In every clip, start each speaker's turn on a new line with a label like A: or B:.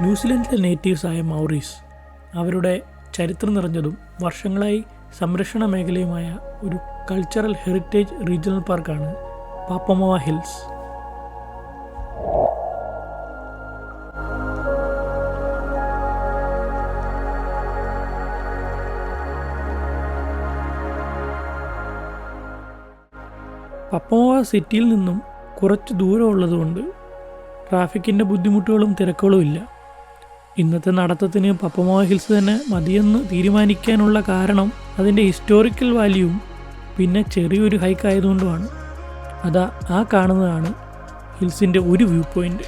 A: ന്യൂസിലൻഡിലെ നേറ്റീവ്സായ Maurice അവരുടെ ചരിത്രം നിറഞ്ഞതും വർഷങ്ങളായി സംരക്ഷണ മേഖലയുമായ ഒരു കൾച്ചറൽ ഹെറിറ്റേജ് റീജിയണൽ പാർക്കാണ് പാപ്പമോവ ഹിൽസ്. പപ്പമോവ സിറ്റിയിൽ നിന്നും കുറച്ച് ദൂരമുള്ളതുകൊണ്ട് ട്രാഫിക്കിന്റെ ബുദ്ധിമുട്ടുകളും തിരക്കുകളും ഇല്ല ഇന്നത്തെ നടത്തത്തിന് പപ്പമോ ഹിൽസ് തന്നെ മതിയെന്ന് തീരുമാനിക്കാനുള്ള കാരണം അതിന്റെ ഹിസ്റ്റോറിക്കൽ വാല്യൂവും പിന്നെ ചെറിയൊരു ഹൈക്ക് ആയതുകൊണ്ടുമാണ്. അതാ ആ കാണുന്നതാണ് ഹിൽസിന്റെ ഒരു വ്യൂ പോയിന്റ്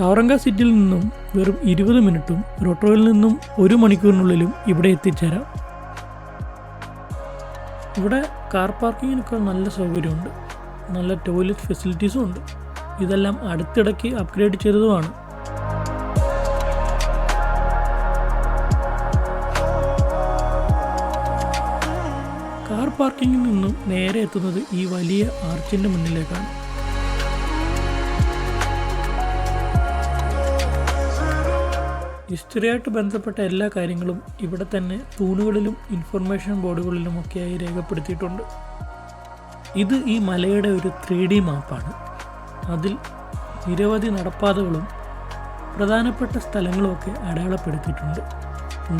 A: ടവറങ്ക സിറ്റിയിൽ നിന്നും വെറും ഇരുപത് മിനിറ്റും റോട്ടോയിൽ നിന്നും ഒരു മണിക്കൂറിനുള്ളിലും ഇവിടെ എത്തിച്ചേരാം. ഇവിടെ കാർ പാർക്കിങ്ങിനൊക്കെ നല്ല സൗകര്യമുണ്ട്. നല്ല ടോയ്ലറ്റ് ഫെസിലിറ്റീസും ഉണ്ട്. ഇതെല്ലാം അടുത്തിടയ്ക്ക് അപ്ഗ്രേഡ് ചെയ്തതുമാണ്. പാർക്കിങ്ങിൽ നിന്നും നേരെ എത്തുന്നത് ഈ വലിയ ആർച്ചിന്റെ മുന്നിലേക്കാണ്. ഹിസ്റ്ററിയായിട്ട് ബന്ധപ്പെട്ട എല്ലാ കാര്യങ്ങളും ഇവിടെ തന്നെ തൂണുകളിലും ഇൻഫർമേഷൻ ബോർഡുകളിലും ബോർഡുകളിലുമൊക്കെയായി രേഖപ്പെടുത്തിയിട്ടുണ്ട്. ഇത് ഈ മലയുടെ ഒരു ത്രീ ഡി മാപ്പാണ്. അതിൽ നിരവധി നടപ്പാതകളും പ്രധാനപ്പെട്ട സ്ഥലങ്ങളുമൊക്കെ അടയാളപ്പെടുത്തിയിട്ടുണ്ട്.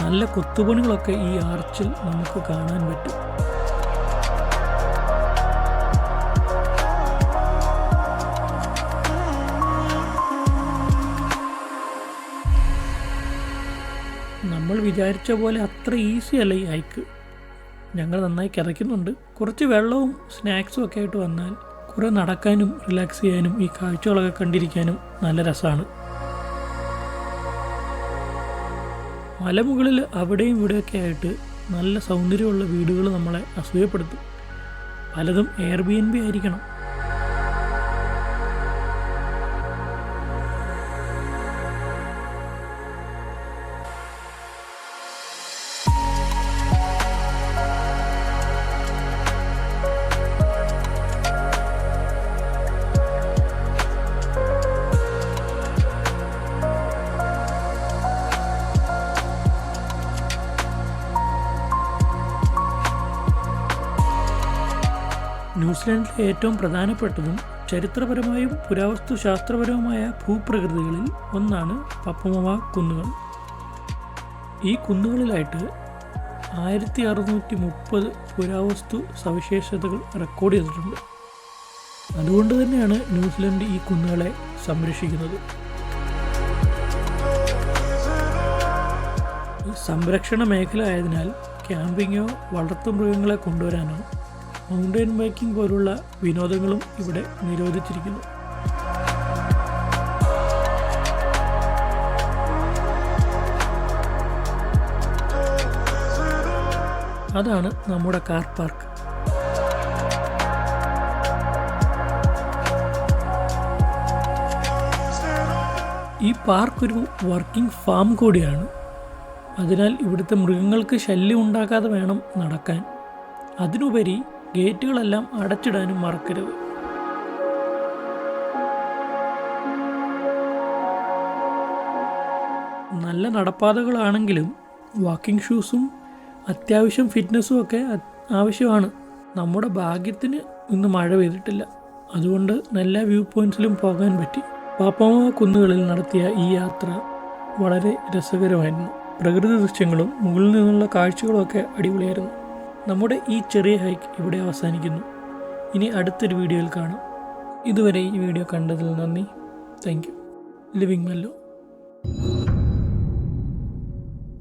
A: നല്ല കൊത്തുപണികളൊക്കെ ഈ ആർച്ചിൽ നമുക്ക് കാണാൻ പറ്റും. വിചാരിച്ച പോലെ അത്ര ഈസി അല്ല ഈ ഹൈക്ക് ഞങ്ങൾ നന്നായി കിതയ്ക്കുന്നുണ്ട് കുറച്ച് വെള്ളവും സ്നാക്സും ഒക്കെ ആയിട്ട് വന്നാൽ കുറേ നടക്കാനും റിലാക്സ് ചെയ്യാനും ഈ കാഴ്ചകളൊക്കെ കണ്ടിരിക്കാനും നല്ല രസമാണ് മലമുകളിൽ അവിടെയും ഇവിടെയൊക്കെ ആയിട്ട് നല്ല സൗന്ദര്യമുള്ള വീടുകൾ നമ്മളെ അസൂയപ്പെടുത്തും. പലതും എയർ ബി എൻ ബി ആയിരിക്കണം. ന്യൂസിലാൻഡിലെ ഏറ്റവും പ്രധാനപ്പെട്ടതും ചരിത്രപരമായും പുരാവസ്തു ശാസ്ത്രപരവുമായ ഭൂപ്രകൃതികളിൽ ഒന്നാണ് പപ്പമവ കുന്നുകൾ. ഈ കുന്നുകളിലായിട്ട് ആയിരത്തി അറുന്നൂറ്റി മുപ്പത് പുരാവസ്തു സവിശേഷതകൾ റെക്കോർഡ് ചെയ്തിട്ടുണ്ട്. അതുകൊണ്ട് തന്നെയാണ് ന്യൂസിലൻഡ് ഈ കുന്നുകളെ സംരക്ഷിക്കുന്നത്. സംരക്ഷണ മേഖല ആയതിനാൽ ക്യാമ്പിങ്ങോ വളർത്തുമൃഗങ്ങളെ കൊണ്ടുവരാനോ മൗണ്ടൻ ബൈക്കിംഗ് പോലുള്ള വിനോദങ്ങളും ഇവിടെ നിരോധിച്ചിരിക്കുന്നു. അതാണ് നമ്മുടെ കാർ പാർക്ക്. ഈ പാർക്ക് ഒരു വർക്കിംഗ് ഫാം കൂടിയാണ്. അതിനാൽ ഇവിടുത്തെ മൃഗങ്ങൾക്ക് ശല്യം ഉണ്ടാക്കാതെ വേണം നടക്കാൻ. അതിനുപരി ഗേറ്റുകളെല്ലാം അടച്ചിടാനും മറക്കരുത്. നല്ല നടപ്പാതകളാണെങ്കിലും വാക്കിംഗ് ഷൂസും അത്യാവശ്യം ഫിറ്റ്നസ്സും ഒക്കെ ആവശ്യമാണ്. നമ്മുടെ ഭാഗ്യത്തിന് ഇന്ന് മഴ പെയ്തിട്ടില്ല. അതുകൊണ്ട് നല്ല വ്യൂ പോയിന്റ്സിലും പോകാൻ പറ്റി. പാപ്പാമ കുന്നുകളിൽ നടത്തിയ ഈ യാത്ര വളരെ രസകരമായിരുന്നു. പ്രകൃതി ദൃശ്യങ്ങളും മുകളിൽ നിന്നുള്ള കാഴ്ചകളും ഒക്കെ അടിപൊളിയായിരുന്നു. നമ്മുടെ ഈ ചെറിയ ഹൈക്ക് ഇവിടെ അവസാനിക്കുന്നു. ഇനി അടുത്തൊരു വീഡിയോയിൽ കാണാം. ഇതുവരെ ഈ വീഡിയോ കണ്ടതിൽ നന്ദി. Thank you living Mello